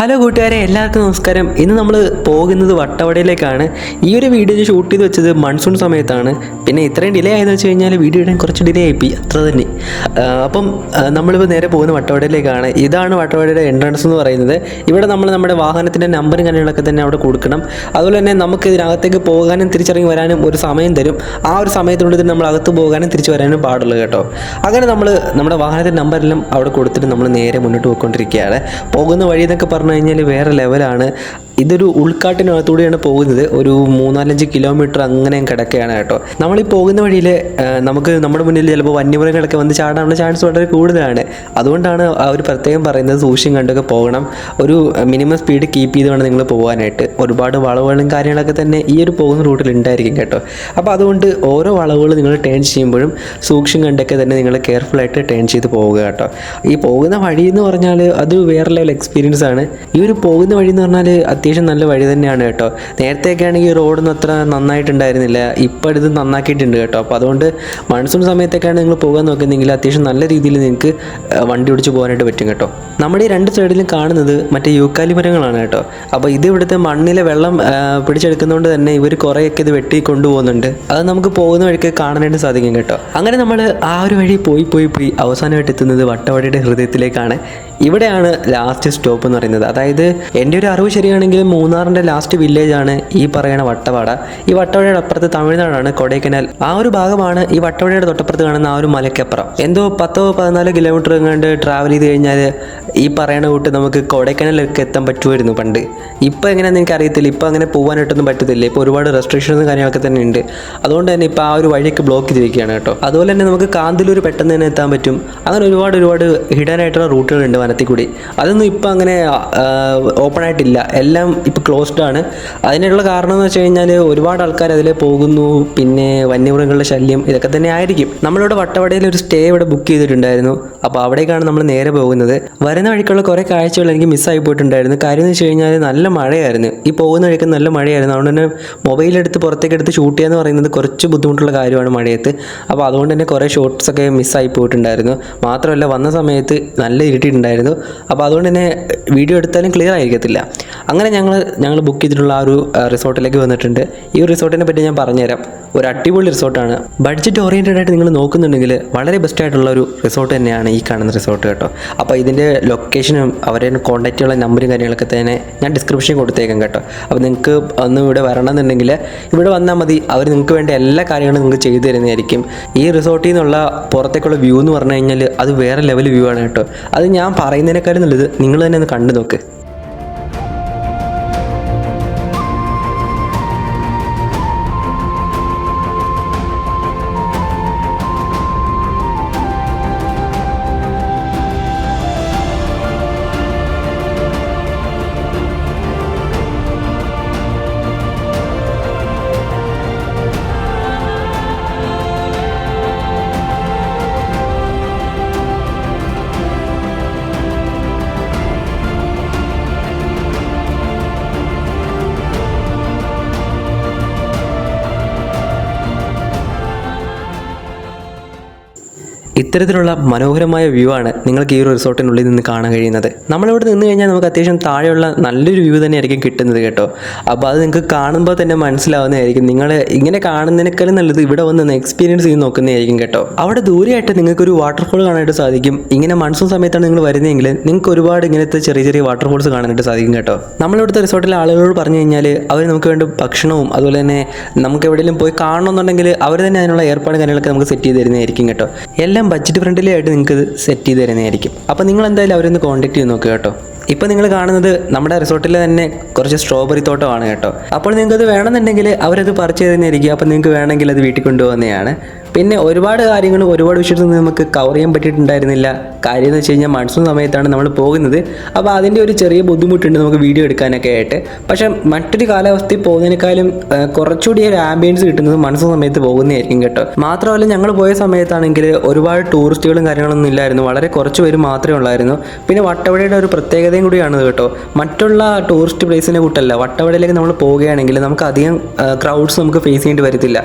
Hello കൂട്ടുകാരെ എല്ലാവർക്കും നമസ്കാരം. ഇന്ന് നമ്മൾ പോകുന്നത് വട്ടവടയിലേക്കാണ്. ഈ ഒരു വീഡിയോ ഷൂട്ട് ചെയ്ത് വെച്ചത് മൺസൂൺ സമയത്താണ്. പിന്നെ ഇത്രയും ഡിലേ ആയെന്ന് വെച്ച് കഴിഞ്ഞാൽ വീഡിയോ ഇടാൻ കുറച്ച് ഡിലേ ആയിപ്പോയി അത്ര തന്നെ. അപ്പം നമ്മളിപ്പോൾ നേരെ പോകുന്ന വട്ടവടയിലേക്കാണ്. ഇതാണ് വട്ടവടയുടെ എൻട്രൻസ് എന്ന് പറയുന്നത്. ഇവിടെ നമ്മൾ നമ്മുടെ വാഹനത്തിന്റെ നമ്പറും കാര്യങ്ങളൊക്കെ തന്നെ അവിടെ കൊടുക്കണം. അതുപോലെ തന്നെ നമുക്ക് ഇതിനകത്തേക്ക് പോകാനും തിരിച്ചിറങ്ങി വരാനും ഒരു സമയം തരും. ആ ഒരു സമയത്തിനുള്ളിൽ നമ്മൾ അകത്ത് പോകാനും തിരിച്ചു വരാനും പാടുള്ളൂ കേട്ടോ. അങ്ങനെ നമ്മൾ നമ്മുടെ വാഹനത്തിന്റെ നമ്പറെല്ലാം അവിടെ കൊടുത്തിട്ട് നമ്മൾ നേരെ മുന്നോട്ട് പോയിക്കൊണ്ടിരിക്കുകയാണ്. പോകുന്ന വഴി എന്നൊക്കെ പറഞ്ഞു കഴിഞ്ഞാൽ വേറെ ലെവലാണ് ഇതൊരു ഉൾക്കാട്ടിനകത്തൂടെയാണ് പോകുന്നത്. ഒരു മൂന്നാലഞ്ച് കിലോമീറ്റർ അങ്ങനെ കിടക്കുകയാണ് കേട്ടോ. നമ്മൾ ഈ പോകുന്ന വഴിയിൽ നമുക്ക് നമ്മുടെ മുന്നിൽ ചിലപ്പോൾ വന്യമൃഗങ്ങളൊക്കെ വന്ന് ചാടാനുള്ള ചാൻസ് വളരെ കൂടുതലാണ്. അതുകൊണ്ടാണ് അവർ പ്രത്യേകം പറയുന്നത് സൂക്ഷ്യം കണ്ടൊക്കെ പോകണം. ഒരു മിനിമം സ്പീഡ് കീപ്പ് ചെയ്ത് വേണം നിങ്ങൾ പോകാനായിട്ട്. ഒരുപാട് വളവുകളും കാര്യങ്ങളൊക്കെ തന്നെ ഈ ഒരു പോകുന്ന റൂട്ടിൽ ഉണ്ടായിരിക്കും കേട്ടോ. അപ്പോൾ അതുകൊണ്ട് ഓരോ വളവുകൾ നിങ്ങൾ ടേൺ ചെയ്യുമ്പോഴും സൂക്ഷ്യം കണ്ടൊക്കെ തന്നെ നിങ്ങൾ കെയർഫുൾ ആയിട്ട് ടേൺ ചെയ്ത് പോവുക കേട്ടോ. ഈ പോകുന്ന വഴി എന്ന് പറഞ്ഞാൽ അത് വേറെ ലെവൽ എക്സ്പീരിയൻസ് ആണ് ഈ ഒരു പോകുന്ന വഴി എന്ന് പറഞ്ഞാൽ അത്യാവശ്യം നല്ല വഴി തന്നെയാണ് കേട്ടോ. നേരത്തെയൊക്കെ ആണെങ്കിൽ റോഡൊന്നും അത്ര നന്നായിട്ടുണ്ടായിരുന്നില്ല. ഇപ്പോൾ ഇത് നന്നാക്കിയിട്ടുണ്ട് കേട്ടോ. അപ്പോൾ അതുകൊണ്ട് മൺസൂൺ സമയത്തൊക്കെയാണ് നിങ്ങൾ പോകാൻ നോക്കുന്നതെങ്കിൽ അത്യാവശ്യം നല്ല രീതിയിൽ നിങ്ങൾക്ക് വണ്ടി ഓടിച്ച് പോകാനായിട്ട് പറ്റും കേട്ടോ. നമ്മുടെ ഈ രണ്ട് സൈഡിലും കാണുന്നത് മറ്റേ യൂക്കാലി മരങ്ങളാണ് കേട്ടോ. അപ്പോൾ ഇത് ഇവിടുത്തെ മണ്ണിലെ വെള്ളം പിടിച്ചെടുക്കുന്നതുകൊണ്ട് തന്നെ ഇവർ കുറേയൊക്കെ ഇത് വെട്ടി കൊണ്ടുപോകുന്നുണ്ട്. അത് നമുക്ക് പോകുന്ന വഴിക്ക് കാണാനായിട്ട് സാധിക്കും കേട്ടോ. അങ്ങനെ നമ്മൾ ആ ഒരു വഴി പോയി പോയി പോയി അവസാനമായിട്ട് എത്തുന്നത് വട്ടവടയുടെ ഹൃദയത്തിലേക്കാണ്. ഇവിടെയാണ് ലാസ്റ്റ് സ്റ്റോപ്പ് എന്ന് പറയുന്നത്. അതായത് എന്റെ ഒരു അറിവ് ശരിയാണെങ്കിൽ മൂന്നാറിന്റെ ലാസ്റ്റ് വില്ലേജ് ആണ് ഈ പറയുന്ന വട്ടവാട. ഈ വട്ടവടയുടെ അപ്പുറത്ത് തമിഴ്നാടാണ് കൊടൈക്കനാൽ. ആ ഒരു ഭാഗമാണ് ഈ വട്ടവടയുടെ തൊട്ടപ്പുറത്ത് കാണുന്ന ആ ഒരു മലയ്ക്കപ്പുറം എന്തോ പത്തോ പതിനാലോ കിലോമീറ്റർ എങ്ങാണ്ട് ട്രാവൽ ചെയ്ത് കഴിഞ്ഞാൽ ഈ പറയുന്ന കൂട്ട് നമുക്ക് കൊടൈക്കനാലൊക്കെ എത്താൻ പറ്റുമായിരുന്നു പണ്ട്. ഇപ്പോൾ എങ്ങനെയാണെന്ന് എനിക്ക് അറിയത്തില്ല. ഇപ്പോൾ അങ്ങനെ പോകാനായിട്ടൊന്നും പറ്റത്തില്ല. ഇപ്പോൾ ഒരുപാട് റെസ്ട്രിക്ഷൻസും കാര്യങ്ങളൊക്കെ തന്നെ ഉണ്ട്. അതുകൊണ്ട് തന്നെ ഇപ്പോൾ ആ ഒരു വഴിയൊക്കെ ബ്ലോക്ക് ചെയ്തിരിക്കുകയാണ് കേട്ടോ. അതുപോലെ തന്നെ നമുക്ക് കാന്തിലൂർ പെട്ടെന്ന് തന്നെ എത്താൻ പറ്റും. അങ്ങനെ ഒരുപാട് ഒരുപാട് ഹിഡൻ ആയിട്ടുള്ള റൂട്ടുകളുണ്ട് വനത്തിൽ കൂടി അതൊന്നും ഇപ്പോൾ അങ്ങനെ ഓപ്പൺ ആയിട്ടില്ല. എല്ലാം ഇപ്പോൾ ക്ലോസ്ഡ് ആണ്. അതിനുള്ള കാരണം എന്ന് വെച്ച് കഴിഞ്ഞാൽ ഒരുപാട് ആൾക്കാർ അതിൽ പോകുന്നു. പിന്നെ വന്യമൃഗങ്ങളുടെ ശല്യം ഇതൊക്കെ തന്നെ ആയിരിക്കും. നമ്മളിവിടെ വട്ടവടയിൽ ഒരു സ്റ്റേ ഇവിടെ ബുക്ക് ചെയ്തിട്ടുണ്ടായിരുന്നു. അപ്പോൾ അവിടേക്കാണ് നമ്മൾ നേരെ പോകുന്നത്. വരുന്ന വഴിക്കുള്ള കുറേ കാഴ്ചകൾ എനിക്ക് മിസ്സായി പോയിട്ടുണ്ടായിരുന്നു. കാര്യം എന്ന് വെച്ച് കഴിഞ്ഞാൽ നല്ല മഴയായിരുന്നു. ഈ പോകുന്ന വഴിക്ക് നല്ല മഴയായിരുന്നു. അതുകൊണ്ട് തന്നെ മൊബൈലെടുത്ത് പുറത്തേക്ക് എടുത്ത് ഷൂട്ട് ചെയ്യുക എന്ന് പറയുന്നത് കുറച്ച് ബുദ്ധിമുട്ടുള്ള കാര്യമാണ് മഴയത്ത്. അപ്പോൾ അതുകൊണ്ട് തന്നെ കുറേ ഷോട്ട്സൊക്കെ മിസ്സായി പോയിട്ടുണ്ടായിരുന്നു. മാത്രമല്ല വന്ന സമയത്ത് നല്ല ഇരുട്ടിയിട്ടുണ്ടായിരുന്നു അപ്പോൾ അതുകൊണ്ട് തന്നെ വീഡിയോ എടുത്താലും ക്ലിയർ ആയിരിക്കത്തില്ല. അങ്ങനെ ഞങ്ങൾ ഞങ്ങൾ ബുക്ക് ചെയ്തിട്ടുള്ള ആ ഒരു റിസോർട്ടിലേക്ക് വന്നിട്ടുണ്ട്. ഈ റിസോർട്ടിനെ പറ്റി ഞാൻ പറഞ്ഞുതരാം. ഒരു അടിപൊളി റിസോർട്ടാണ് ബഡ്ജറ്റ് ഓറിയന്റഡ് ആയിട്ട് നിങ്ങൾ നോക്കുന്നുണ്ടെങ്കിൽ വളരെ ബെസ്റ്റ് ആയിട്ടുള്ള ഒരു റിസോർട്ട് തന്നെയാണ് ഈ കാണുന്ന റിസോർട്ട് കേട്ടോ. അപ്പോൾ ഇതിന്റെ ലൊക്കേഷനും അവരെ കോൺടാക്റ്റ് ചെയ്യുന്ന നമ്പറും കാര്യങ്ങളൊക്കെ തന്നെ ഞാൻ ഡിസ്ക്രിപ്ഷൻ കൊടുത്തേക്കാം കേട്ടോ. അപ്പോൾ നിങ്ങൾക്ക് ഒന്ന് ഇവിടെ വരണമെന്നുണ്ടെങ്കിൽ ഇവിടെ വന്നാൽ മതി. അവർ നിങ്ങൾക്ക് വേണ്ട എല്ലാ കാര്യങ്ങളും നിങ്ങൾക്ക് ചെയ്തു തരുന്നതായിരിക്കും. ഈ റിസോർട്ടിൽ നിന്നുള്ള പുറത്തേക്കുള്ള വ്യൂ എന്ന് പറഞ്ഞു കഴിഞ്ഞാൽ അത് വേറെ ലെവൽ വ്യൂ ആണ് കേട്ടോ. അത് ഞാൻ പറയുന്നതിനേക്കാളും നല്ലത് നിങ്ങൾ തന്നെ ഒന്ന് കണ്ടു നോക്ക്. ഇത്തരത്തിലുള്ള മനോഹരമായ വ്യൂ ആണ് നിങ്ങൾക്ക് ഈ ഒരു റിസോർട്ടിനുള്ളിൽ നിന്ന് കാണാൻ കഴിയുന്നത്. നമ്മളിവിടെ നിന്ന് കഴിഞ്ഞാൽ നമുക്ക് അത്യാവശ്യം താഴെയുള്ള നല്ലൊരു വ്യൂ തന്നെയായിരിക്കും കിട്ടുന്നത് കേട്ടോ. അപ്പോൾ അത് നിങ്ങൾക്ക് കാണുമ്പോൾ തന്നെ മനസ്സിലാവുന്നതായിരിക്കും. നിങ്ങൾ ഇങ്ങനെ കാണുന്നതിനേക്കാളും നല്ലത് ഇവിടെ വന്ന് എക്സ്പീരിയൻസ് ചെയ്ത് നോക്കുന്നതായിരിക്കും കേട്ടോ. അവിടെ ദൂരെയായിട്ട് നിങ്ങൾക്ക് ഒരു വാട്ടർഫോൾ കാണാനായിട്ട് സാധിക്കും. ഇങ്ങനെ മൺസൂൺ സമയത്താണ് നിങ്ങൾ വരുന്നതെങ്കിൽ നിങ്ങൾക്ക് ഒരുപാട് ഇങ്ങനത്തെ ചെറിയ ചെറിയ വാട്ടർഫോൾസ് കാണാനായിട്ട് സാധിക്കും കേട്ടോ. നമ്മളിവിടുത്തെ റിസോർട്ടിലെ ആളുകളോട് പറഞ്ഞു കഴിഞ്ഞാൽ അവർ നമുക്ക് വേണ്ട ഭക്ഷണവും അതുപോലെ തന്നെ നമുക്ക് എവിടെയെങ്കിലും പോയി കാണണമെന്നുണ്ടെങ്കിൽ അവർ തന്നെ അതിനുള്ള ഏർപ്പാട് കാര്യങ്ങളൊക്കെ നമുക്ക് സെറ്റ് ചെയ്ത് തരുന്നതായിരിക്കും കേട്ടോ. എല്ലാം ബഡ്ജറ്റ് ഫ്രണ്ട്ലി ആയിട്ട് നിങ്ങൾക്ക് സെറ്റ് ചെയ്ത് തരുന്നതായിരിക്കും. അപ്പോൾ നിങ്ങൾ എന്തായാലും അവരൊന്ന് കോൺടാക്ട് ചെയ്ത് നോക്കുക കേട്ടോ. ഇപ്പോൾ നിങ്ങൾ കാണുന്നത് നമ്മുടെ റിസോർട്ടിൽ തന്നെ കുറച്ച് സ്ട്രോബെറി തോട്ടമാണ് കേട്ടോ. അപ്പോൾ നിങ്ങൾക്കത് വേണമെന്നുണ്ടെങ്കിൽ അവരത് പറിച്ചു തരുന്നതായിരിക്കും. അപ്പോൾ നിങ്ങൾക്ക് വേണമെങ്കിൽ അത് വീട്ടിൽ കൊണ്ടുപോകുന്നതാണ് പിന്നെ ഒരുപാട് കാര്യങ്ങൾ ഒരുപാട് വിഷയത്തിൽ നമുക്ക് കവർ ചെയ്യാൻ പറ്റിയിട്ടുണ്ടായിരുന്നില്ല. കാര്യം എന്ന് വെച്ച് കഴിഞ്ഞാൽ മൺസൂൺ സമയത്താണ് നമ്മൾ പോകുന്നത്. അപ്പോൾ അതിന്റെ ഒരു ചെറിയ ബുദ്ധിമുട്ടുണ്ട് നമുക്ക് വീഡിയോ എടുക്കാനൊക്കെ ആയിട്ട്. പക്ഷേ മറ്റൊരു കാലാവസ്ഥയിൽ പോകുന്നതിനേക്കാളും കുറച്ചുകൂടി ഒരു ആംബിയൻസ് കിട്ടുന്നത് മൺസൂൺ സമയത്ത് പോകുന്നതായിരിക്കും കേട്ടോ. മാത്രമല്ല ഞങ്ങൾ പോയ സമയത്താണെങ്കിൽ ഒരുപാട് ടൂറിസ്റ്റുകളും കാര്യങ്ങളൊന്നും ഇല്ലായിരുന്നു. വളരെ കുറച്ച് പേര് മാത്രമേ ഉള്ളായിരുന്നു. പിന്നെ വട്ടവടയുടെ ഒരു പ്രത്യേകതയും കൂടിയാണ് കേട്ടോ. മറ്റുള്ള ടൂറിസ്റ്റ് പ്ലേസിനെ കൂട്ടല്ല വട്ടവടയിലേക്ക് നമ്മൾ പോവുകയാണെങ്കിൽ നമുക്ക് അധികം ക്രൗഡ്സ് നമുക്ക് ഫേസ് ചെയ്യേണ്ടി വരത്തില്ല.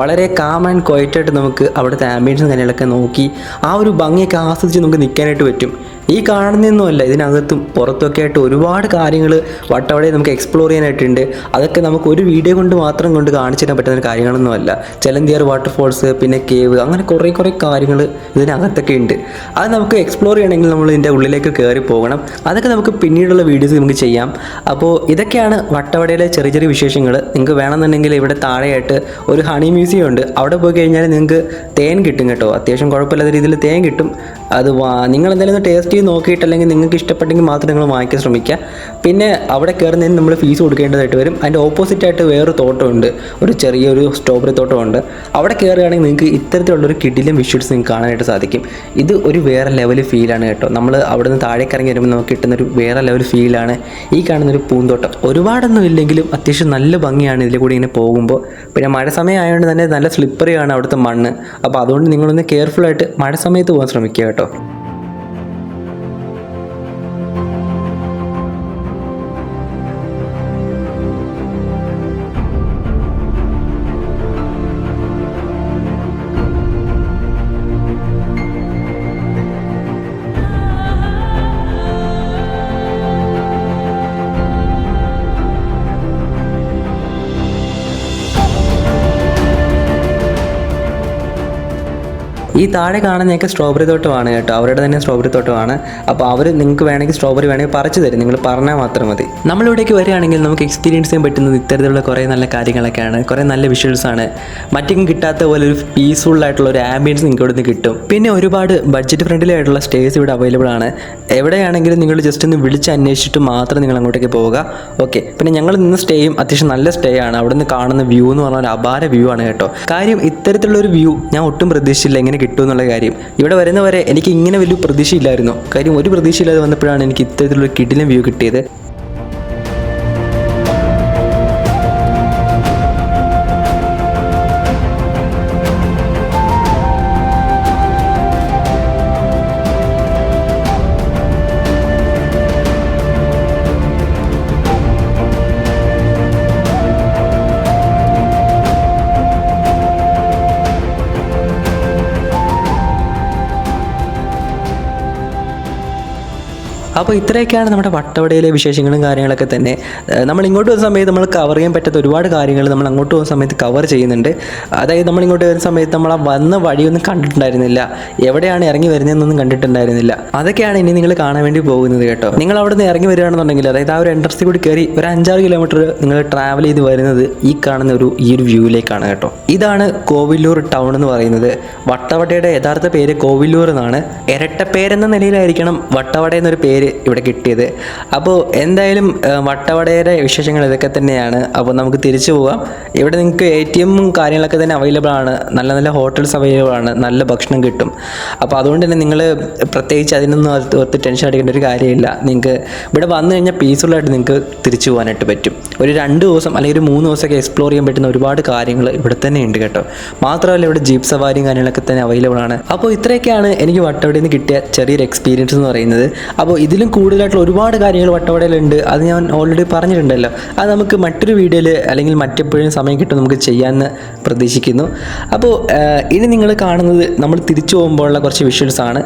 വളരെ കാം ആൻഡ് ക്വയറ്റ് ആയിട്ട് നമുക്ക് അവിടുത്തെ ആംബിയൻസും കാര്യങ്ങളൊക്കെ നോക്കി ആ ഒരു ഭംഗിയൊക്കെ ആസ്വദിച്ച് നമുക്ക് നിൽക്കാനായിട്ട് പറ്റും. ഈ കാണുന്നതൊന്നുമല്ല. ഇതിനകത്തും പുറത്തൊക്കെ ആയിട്ട് ഒരുപാട് കാര്യങ്ങൾ വട്ടവടയിൽ നമുക്ക് എക്സ്പ്ലോർ ചെയ്യാനായിട്ടുണ്ട്. അതൊക്കെ നമുക്ക് ഒരു വീഡിയോ കൊണ്ട് മാത്രം കൊണ്ട് കാണിച്ചു തരാൻ പറ്റുന്ന കാര്യങ്ങളൊന്നുമല്ല. ചെലന്തിയാർ വാട്ടർഫോൾസ് പിന്നെ കേവ് അങ്ങനെ കുറേ കുറേ കാര്യങ്ങൾ ഇതിനകത്തൊക്കെ ഉണ്ട്. അത് നമുക്ക് എക്സ്പ്ലോർ ചെയ്യണമെങ്കിൽ നമ്മൾ ഇതിന്റെ ഉള്ളിലേക്ക് കയറി പോകണം. അതൊക്കെ നമുക്ക് പിന്നീടുള്ള വീഡിയോസ് നമുക്ക് ചെയ്യാം. അപ്പോൾ ഇതൊക്കെയാണ് വട്ടവടയിലെ ചെറിയ ചെറിയ വിശേഷങ്ങൾ നിങ്ങൾക്ക് വേണമെന്നുണ്ടെങ്കിൽ ഇവിടെ താഴെയായിട്ട് ഒരു ഹണി മ്യൂസിയം ഉണ്ട്. അവിടെ പോയി കഴിഞ്ഞാൽ നിങ്ങൾക്ക് തേൻ കിട്ടും കേട്ടോ. അത്യാവശ്യം കുഴപ്പമില്ലാത്ത രീതിയിൽ തേൻ കിട്ടും. അത് നിങ്ങൾ എന്തായാലും ഒന്ന് ടേസ്റ്റ് ചെയ്ത് നോക്കിയിട്ട് അല്ലെങ്കിൽ നിങ്ങൾക്ക് ഇഷ്ടപ്പെട്ടെങ്കിൽ മാത്രം നിങ്ങൾ വാങ്ങിക്കാൻ ശ്രമിക്കുക. പിന്നെ അവിടെ കയറുന്നതിന് നമ്മൾ ഫീസ് കൊടുക്കേണ്ടതായിട്ട് വരും. അതിന്റെ ഓപ്പോസിറ്റായിട്ട് വേറൊരു തോട്ടമുണ്ട്. ഒരു ചെറിയൊരു സ്ട്രോബറി തോട്ടമുണ്ട്. അവിടെ കയറുകയാണെങ്കിൽ നിങ്ങൾക്ക് ഇത്തരത്തിലുള്ളൊരു കിഡിലും വിഷ്വൽസ് നിങ്ങൾക്ക് കാണാനായിട്ട് സാധിക്കും. ഇത് ഒരു വേറെ ലെവൽ ഫീലാണ് കേട്ടോ. നമ്മൾ അവിടുന്ന് താഴേക്ക് ഇറങ്ങി വരുമ്പോൾ നമുക്ക് കിട്ടുന്നൊരു വേറെ ലെവൽ ഫീലാണ് ഈ കാണുന്നൊരു പൂന്തോട്ടം. ഒരുപാടൊന്നും ഇല്ലെങ്കിലും അത്യാവശ്യം നല്ല ഭംഗിയാണ് ഇതിൽ കൂടി ഇങ്ങനെ പോകുമ്പോൾ. പിന്നെ മഴ സമയം ആയതുകൊണ്ട് തന്നെ നല്ല സ്ലിപ്പറിയാണ് അവിടുത്തെ മണ്ണ്. അപ്പോൾ അതുകൊണ്ട് നിങ്ങളൊന്ന് കെയർഫുൾ ആയിട്ട് മഴ സമയത്ത് പോകാൻ ശ്രമിക്കുക കേട്ടോ. ഈ താഴെ കാണുന്നതൊക്കെ സ്ട്രോബെറി തോട്ടമാണ് കേട്ടോ. അവരുടെ തന്നെ സ്ട്രോബെറി തോട്ടമാണ്. അപ്പോൾ അവർ നിങ്ങൾക്ക് വേണമെങ്കിൽ സ്ട്രോബെറി വേണമെങ്കിൽ പറിച്ചു തരും. നിങ്ങൾ പറഞ്ഞാൽ മാത്രം മതി. നമ്മളിവിടേക്ക് വരികയാണെങ്കിൽ നമുക്ക് എക്സ്പീരിയൻസ് ചെയ്യാൻ പറ്റുന്നത് ഇത്തരത്തിലുള്ള കുറേ നല്ല കാര്യങ്ങളൊക്കെയാണ്. കുറേ നല്ല വിഷ്വൽസാണ് മറ്റേക്കും കിട്ടാത്ത പോലെ ഒരു പീസ്ഫുൾ ആയിട്ടുള്ള ഒരു ആംബിയൻസ് നിങ്ങൾക്ക് ഇവിടെ നിന്ന് കിട്ടും. പിന്നെ ഒരുപാട് ബഡ്ജറ്റ് ഫ്രണ്ട്ലി ആയിട്ടുള്ള സ്റ്റേസ് ഇവിടെ അവൈലബിൾ ആണ്. എവിടെയാണെങ്കിലും നിങ്ങൾ ജസ്റ്റ് ഒന്ന് വിളിച്ച് അന്വേഷിച്ചിട്ട് മാത്രം നിങ്ങൾ അങ്ങോട്ടേക്ക് പോവുക. ഓക്കെ പിന്നെ ഞങ്ങൾ നിന്ന് സ്റ്റേയും അത്യാവശ്യം നല്ല സ്റ്റേ ആണ്. അവിടെ നിന്ന് കാണുന്ന വ്യൂ എന്ന് പറഞ്ഞാൽ അപാര വ്യൂ ആണ് കേട്ടോ. കാര്യം ഇത്തരത്തിലുള്ള ഒരു വ്യൂ ഞാൻ ഒട്ടും പ്രതീക്ഷിച്ചില്ല. എങ്ങനെ കിട്ടും എന്നുള്ള കാര്യം. ഇവിടെ വരുന്നവരെ എനിക്ക് ഇങ്ങനെ വലിയ പ്രതീക്ഷയില്ലായിരുന്നു. കാര്യം ഒരു പ്രതീക്ഷയില്ലാതെ വന്നപ്പോഴാണ് എനിക്ക് ഇത്തരത്തിലുള്ള കിടിലം വ്യൂ കിട്ടിയത്. അപ്പോൾ ഇത്രയൊക്കെയാണ് നമ്മുടെ വട്ടവടയിലെ വിശേഷങ്ങളും കാര്യങ്ങളൊക്കെ തന്നെ. നമ്മൾ ഇങ്ങോട്ട് വരുന്ന സമയത്ത് നമ്മൾ കവർ ചെയ്യാൻ പറ്റാത്ത ഒരുപാട് കാര്യങ്ങൾ നമ്മൾ അങ്ങോട്ട് പോകുന്ന സമയത്ത് കവർ ചെയ്യുന്നുണ്ട്. അതായത് നമ്മൾ ഇങ്ങോട്ട് വരുന്ന സമയത്ത് നമ്മൾ ആ വന്ന വഴിയൊന്നും കണ്ടിട്ടുണ്ടായിരുന്നില്ല. എവിടെയാണ് ഇറങ്ങി വരുന്നതെന്നൊന്നും കണ്ടിട്ടുണ്ടായിരുന്നില്ല. അതൊക്കെയാണ് ഇനി നിങ്ങൾ കാണാൻ വേണ്ടി പോകുന്നത് കേട്ടോ. നിങ്ങൾ അവിടെ നിന്ന് ഇറങ്ങി വരികയാണെന്നുണ്ടെങ്കിൽ അതായത് ആ ഒരു എൻട്രൻസിൽ കൂടി കയറി ഒരു അഞ്ചാറ് കിലോമീറ്റർ നിങ്ങൾ ട്രാവൽ ചെയ്ത് വരുന്നത് ഈ കാണുന്ന ഒരു ഈ ഒരു വ്യൂവിലേക്കാണ് കേട്ടോ. ഇതാണ് കോവിലൂർ ടൗൺ എന്ന് പറയുന്നത്. വട്ടവടയുടെ യഥാർത്ഥ പേര് കോവിലൂർ എന്നാണ്. ഇരട്ടപ്പേരെന്ന നിലയിലായിരിക്കണം വട്ടവട എന്നൊരു പേര് ഇവിടെ കിട്ടിയത്. അപ്പോൾ എന്തായാലും വട്ടവടയുടെ വിശേഷങ്ങൾ ഇതൊക്കെ തന്നെയാണ്. അപ്പോൾ നമുക്ക് തിരിച്ചു പോവാം. ഇവിടെ നിങ്ങൾക്ക് എ ടി എമ്മും കാര്യങ്ങളൊക്കെ തന്നെ അവൈലബിൾ ആണ്. നല്ല നല്ല ഹോട്ടൽസ് അവൈലബിൾ ആണ്. നല്ല ഭക്ഷണം കിട്ടും. അപ്പോൾ അതുകൊണ്ട് തന്നെ നിങ്ങൾ പ്രത്യേകിച്ച് അതിനൊന്നും ഓർത്ത് ടെൻഷൻ അടിക്കേണ്ട ഒരു കാര്യമില്ല. നിങ്ങൾക്ക് ഇവിടെ വന്നു കഴിഞ്ഞാൽ പീസ്ഫുള്ളായിട്ട് നിങ്ങൾക്ക് തിരിച്ചു പോകാനായിട്ട് പറ്റും. ഒരു രണ്ട് ദിവസം അല്ലെങ്കിൽ ഒരു മൂന്ന് ദിവസമൊക്കെ എക്സ്പ്ലോർ ചെയ്യാൻ പറ്റുന്ന ഒരുപാട് കാര്യങ്ങൾ ഇവിടെ തന്നെ ഉണ്ട് കേട്ടോ. മാത്രമല്ല ഇവിടെ ജീപ്പ് സവാരിയും കാര്യങ്ങളൊക്കെ തന്നെ അവൈലബിൾ ആണ്. അപ്പോൾ ഇത്രയൊക്കെയാണ് എനിക്ക് വട്ടവടിയിൽ നിന്ന് കിട്ടിയ ചെറിയൊരു എക്സ്പീരിയൻസ് എന്ന് പറയുന്നത്. അപ്പോൾ ഇതിലും കൂടുതലായിട്ടുള്ള ഒരുപാട് കാര്യങ്ങൾ വട്ടവടയിലുണ്ട്. അത് ഞാൻ ഓൾറെഡി പറഞ്ഞിട്ടുണ്ടല്ലോ. അത് നമുക്ക് മറ്റൊരു വീഡിയോയിൽ അല്ലെങ്കിൽ മറ്റെപ്പോഴും സമയം കിട്ടും നമുക്ക് ചെയ്യാമെന്ന് പ്രതീക്ഷിക്കുന്നു. അപ്പോൾ ഇനി നിങ്ങൾ കാണുന്നത് നമ്മൾ തിരിച്ചു പോകുമ്പോഴുള്ള കുറച്ച് വിഷ്വൽസ് ആണ്.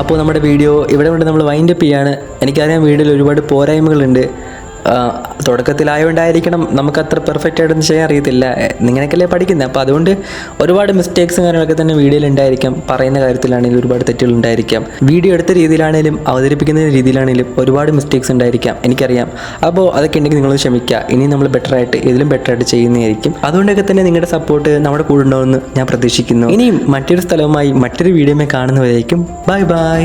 അപ്പോൾ നമ്മുടെ വീഡിയോ ഇവിടെ കൊണ്ട് നമ്മൾ വൈൻഡപ്പ് ചെയ്യാണ്. എനിക്കറിയാം വീഡിയോയിൽ ഒരുപാട് പോരായ്മകളുണ്ട്. തുടക്കത്തിലായതുകൊണ്ടായിരിക്കണം നമുക്ക് അത്ര പെർഫെക്റ്റ് ആയിട്ടൊന്നും ചെയ്യാൻ അറിയത്തില്ല. നിങ്ങനെയൊക്കെയല്ലേ പഠിക്കുന്നത് അപ്പോൾ അതുകൊണ്ട് ഒരുപാട് മിസ്റ്റേക്സും കാര്യങ്ങളൊക്കെ തന്നെ വീഡിയോയിൽ ഉണ്ടായിരിക്കാം. പറയുന്ന കാര്യത്തിലാണെങ്കിലും ഒരുപാട് തെറ്റുകൾ ഉണ്ടായിരിക്കാം. വീഡിയോ എടുത്ത രീതിയിലാണെങ്കിലും അവതരിപ്പിക്കുന്ന രീതിയിലാണെങ്കിലും ഒരുപാട് മിസ്റ്റേക്സ് ഉണ്ടായിരിക്കാം. എനിക്കറിയാം. അപ്പോൾ അതൊക്കെ ഉണ്ടെങ്കിൽ നിങ്ങൾ ക്ഷമിക്കുക. ഇനി നമ്മൾ ബെറ്റർ ആയിട്ട് ഇതിലും ബെറ്റർ ആയിട്ട് ചെയ്യുന്നതായിരിക്കും. അതുകൊണ്ടൊക്കെ തന്നെ നിങ്ങളുടെ സപ്പോർട്ട് നമ്മുടെ കൂടെ ഉണ്ടാവുമെന്ന് ഞാൻ പ്രതീക്ഷിക്കുന്നു. ഇനിയും മറ്റൊരു സ്ഥലവുമായി മറ്റൊരു വീഡിയോമേ കാണുന്നവരായിരിക്കും ബൈ ബൈ